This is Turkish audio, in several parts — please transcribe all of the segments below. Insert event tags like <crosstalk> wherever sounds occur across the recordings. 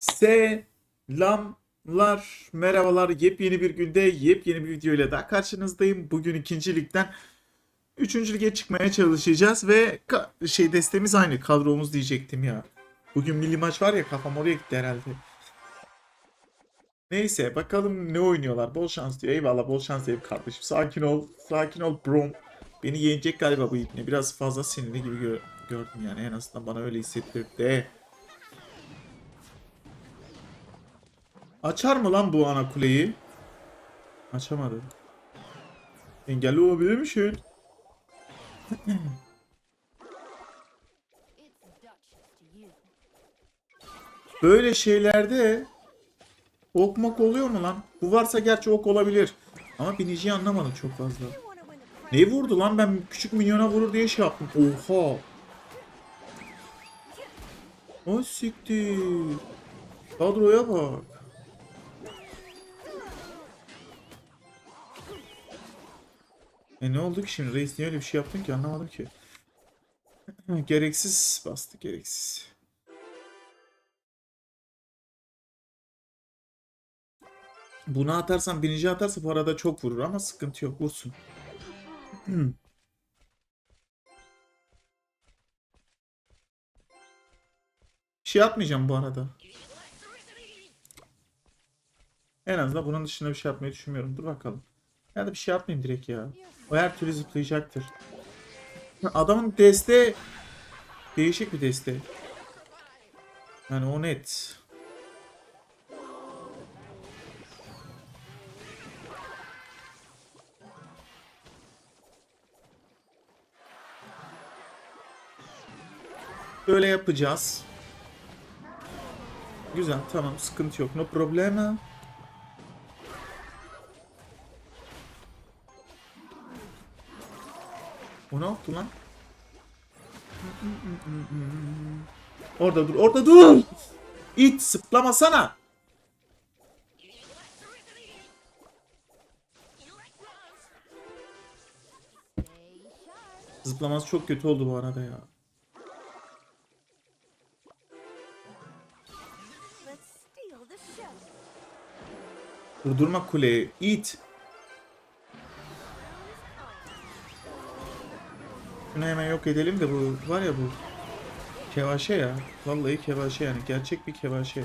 Selamlar, merhabalar. Yepyeni bir günde yepyeni bir video ile daha karşınızdayım. Bugün ikinci ligden üçüncü lige çıkmaya çalışacağız ve şey destemiz aynı kadromuz diyecektim ya. Bugün milli maç var ya kafam oraya gitti herhalde. Neyse bakalım ne oynuyorlar. Bol şans diyor. Eyvallah bol şans diyeyim kardeşim. Sakin ol. Sakin ol brom. Beni yenecek galiba bu ipne. Biraz fazla sinirli gibi gö- gördüm yani. En azından bana öyle hissettirdi. Açar mı lan bu ana kuleyi? Açamadı. Engelli olabilir mi? It's Duchess to you. Böyle şeylerde ok mok oluyor mu lan? Bu varsa gerçi ok olabilir. Ama biniciyi anlamadım çok fazla. Ne vurdu lan ben küçük minyona vurur diye şey yaptım. Oha. O siktir. Kadroya bak. E ne oldu ki şimdi? Reis niye öyle bir şey yaptın ki? Anlamadım ki. <clears throat> gereksiz bastı gereksiz. Bunu atarsan binici atarsa bu arada çok vurur ama sıkıntı yok vursun. <clears throat> Bir şey atmayacağım bu arada. En azından bunun dışında bir şey yapmayı düşünmüyorum. Dur bakalım. Ya da bir şey yapmayayım direkt ya. O her türlü zıplayacaktır. Adamın deste değişik bir deste. Yani o net. Böyle yapacağız. Güzel tamam sıkıntı yok. No problema. O ne yaptı lan? Orada dur, orada dur! İt, zıplamasana! Zıplaması çok kötü oldu bu arada ya. Durdurma kuleyi, it! Şunu hemen yok edelim de bu var ya bu kevaşe ya. Vallahi kevaşe yani gerçek bir kevaşe.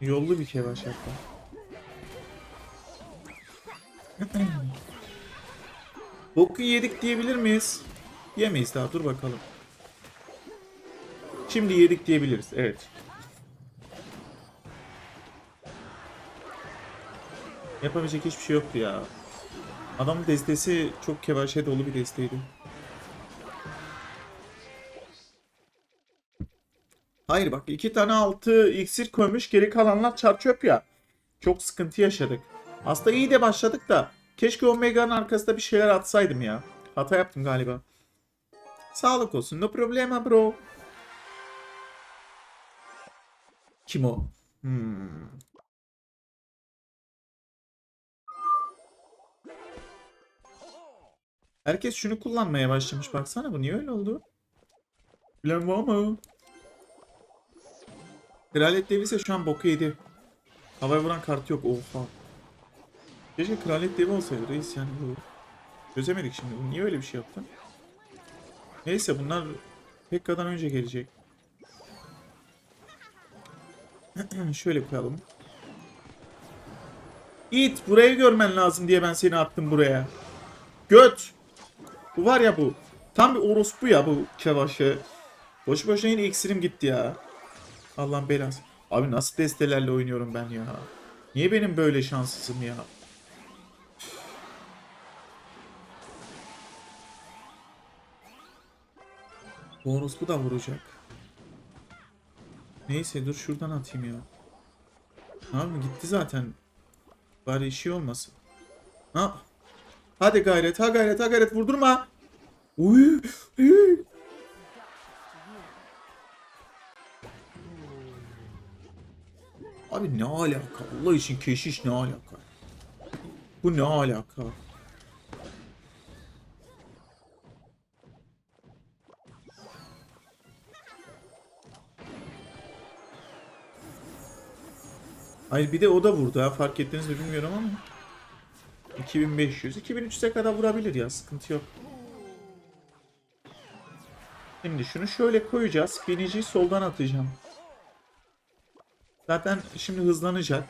Yollu bir kevaşe hatta. <clears throat> Boku yedik diyebilir miyiz? Yemeyiz daha dur bakalım. Şimdi yedik diyebiliriz evet. Yapabilecek hiçbir şey yoktu ya. Adamın destesi çok kevaşe dolu bir desteydi. Hayır bak iki tane altı iksir koymuş geri kalanlar çar çöp ya. Çok sıkıntı yaşadık. Aslında iyi de başladık da keşke Omega'nın arkasında bir şeyler atsaydım ya. Hata yaptım galiba. Sağlık olsun. No problema bro. Kim o? Hmm. Herkes şunu kullanmaya başlamış. Baksana bu niye öyle oldu? Bilen var mı? Kraliyet devi ise şu an boku yedi. Havaya vuran kart yok. Oha. Keşke kraliyet devi olsaydı reis yani bu. Çözemedik şimdi. Niye öyle bir şey yaptın? Neyse bunlar Pekka'dan önce gelecek. <clears throat> Şöyle koyalım. İt burayı görmen lazım diye ben seni attım buraya. Göt. Bu var ya bu. Tam bir orospu ya bu kevaşı. Boş boşuna yine iksirim gitti ya. Allah'ın belası. Abi nasıl destelerle oynuyorum ben ya? Niye benim böyle şanssızım ya? Bu orospu da vuracak. Neyse dur şuradan atayım ya. Yapayım gitti zaten. Bari işi olmasın. Ha. Hadi gayret, ha gayret, ha gayret vurdurma. Uy, uy. Abi ne alaka? Allah için keşiş ne alaka? Bu ne alaka? Hayır bir de o da vurdu ha fark ettiniz mi bilmiyorum ama. 2500 2300'e kadar vurabilir ya sıkıntı yok. Şimdi şunu şöyle koyacağız. Biniciyi soldan atacağım. Zaten şimdi hızlanacak.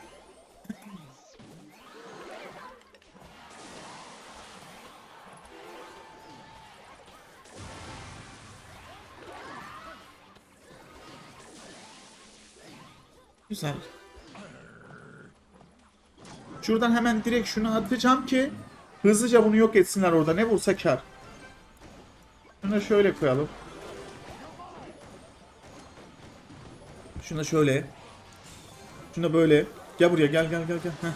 Güzel. Şuradan hemen direkt şunu atacağım ki hızlıca bunu yok etsinler orada. Ne vursa kar. Şunu şöyle koyalım. Şunu şöyle. Şunu da böyle. Gel buraya gel gel gel gel. Heh.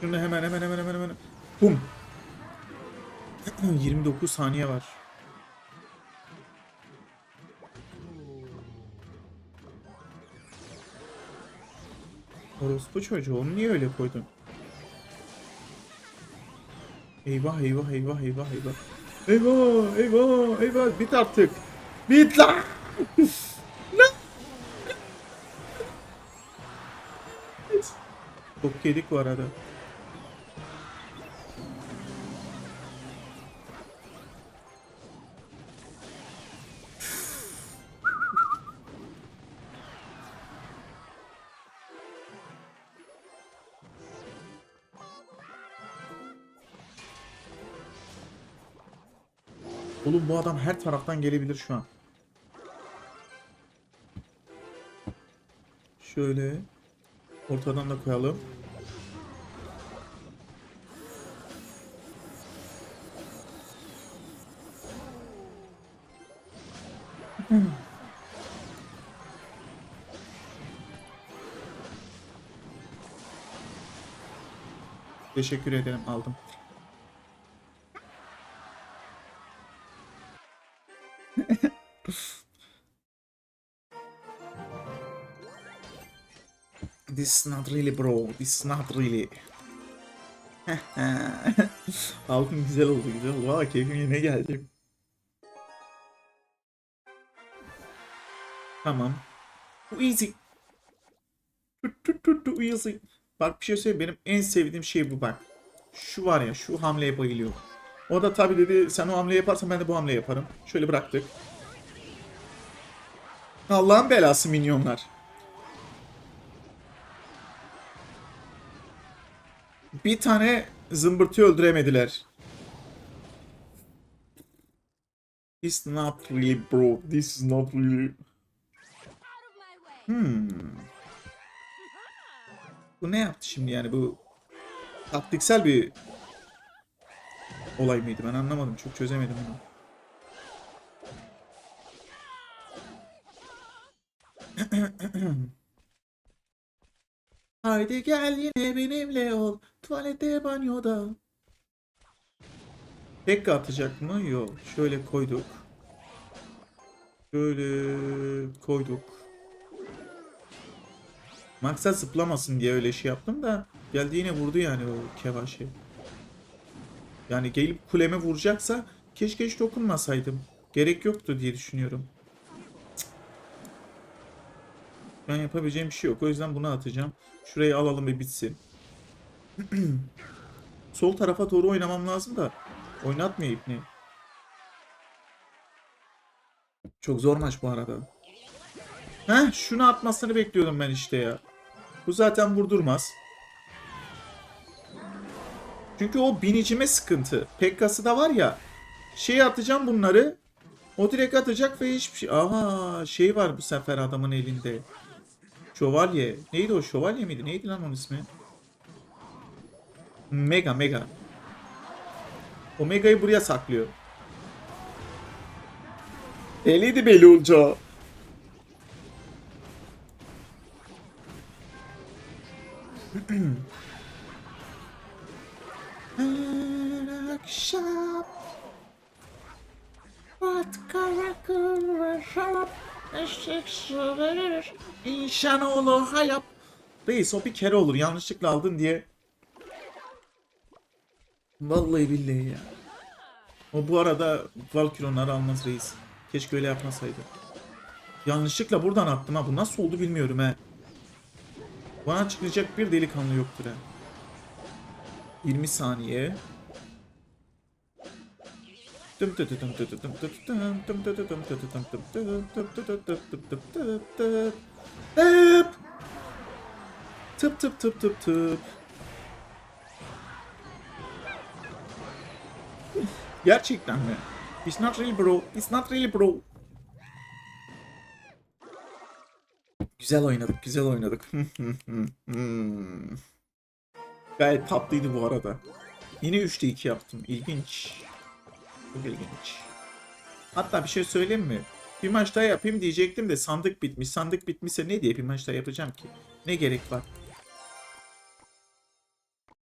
Şunu hemen hemen hemen hemen hemen. Bum. <clears throat> 29 saniye var. Orospu çocuğu onu niye öyle koydun? Eyvah eyvah eyvah eyvah eyvah. Eyvah eyvah eyvah bit artık. Bit lan. Çok yedik bu arada. Oğlum bu adam her taraftan gelebilir şu an. Şöyle ortadan da koyalım. Teşekkür ederim aldım. This is not really bro. This is not really. <laughs> Aldım güzel oldu güzel oldu. Valla keyfim yerine geldi. Tamam. Bu easy. Tut tut tut easy. Bak bir şey söyleyeyim benim en sevdiğim şey bu bak. Şu var ya şu hamleye bayılıyorum. O da tabi dedi sen o hamleyi yaparsan ben de bu hamleyi yaparım. Şöyle bıraktık. Allah'ın belası minyonlar. Bir tane zımbırtıyı öldüremediler. This not really bro. This is not really. Hmm. Bu ne yaptı şimdi yani bu taktiksel bir olay mıydı ben anlamadım çok çözemedim onu. <clears throat> Haydi gel yine benimle ol tuvalette banyoda. Tek atacak mı? Yok. Şöyle koyduk. Şöyle koyduk. Maksat zıplamasın diye öyle şey yaptım da geldi yine vurdu yani o kevaşe. Yani gelip kuleme vuracaksa keşke hiç dokunmasaydım. Gerek yoktu diye düşünüyorum. Ben yapabileceğim bir şey yok. O yüzden bunu atacağım. Şurayı alalım bir bitsin. <clears throat> Sol tarafa doğru oynamam lazım da oynatmıyor ipni. Çok zor maç bu arada. Heh şunu atmasını bekliyordum ben işte ya. Bu zaten vurdurmaz. Çünkü o binicime sıkıntı. Pekkası da var ya. Şey atacağım bunları. O direkt atacak ve hiçbir şey. Aha şey var bu sefer adamın elinde. Şövalye. Neydi o şövalye miydi? Neydi lan onun ismi? Mega mega. Omega'yı buraya saklıyor. Belliydi belli olacağı. Her akşam Vodka rakı ve şarap Eşek su verir İnşanoğlu hayap Reis o bir kere olur yanlışlıkla aldın diye Vallahi billahi ya O bu arada Valkyrie onları almaz reis Keşke öyle yapmasaydı Yanlışlıkla buradan attım ha. Bu nasıl oldu bilmiyorum he. Bana çıkacak bir delikanlı yoktur he. 20 saniye. Tıp. Tıp tıp tıp tıp. Gerçekten mi? It's not real bro. It's not real bro. Güzel oynadık, güzel oynadık. <laughs> Gayet tatlıydı bu arada. Yine 3'te 2 yaptım. İlginç. Çok ilginç. Hatta bir şey söyleyeyim mi? Bir maç daha yapayım diyecektim de sandık bitmiş. Sandık bitmişse ne diye bir maç daha yapacağım ki? Ne gerek var?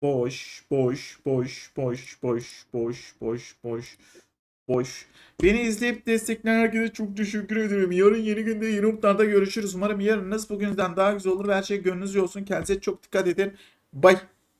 Boş, boş, boş, boş, boş, boş, boş, boş, boş. Beni izleyip destekleyen herkese çok teşekkür ederim. Yarın yeni günde yeni umutlarda görüşürüz. Umarım yarınınız bugünden daha güzel olur ve her şey gönlünüzce olsun. Kendinize çok dikkat edin. Bye.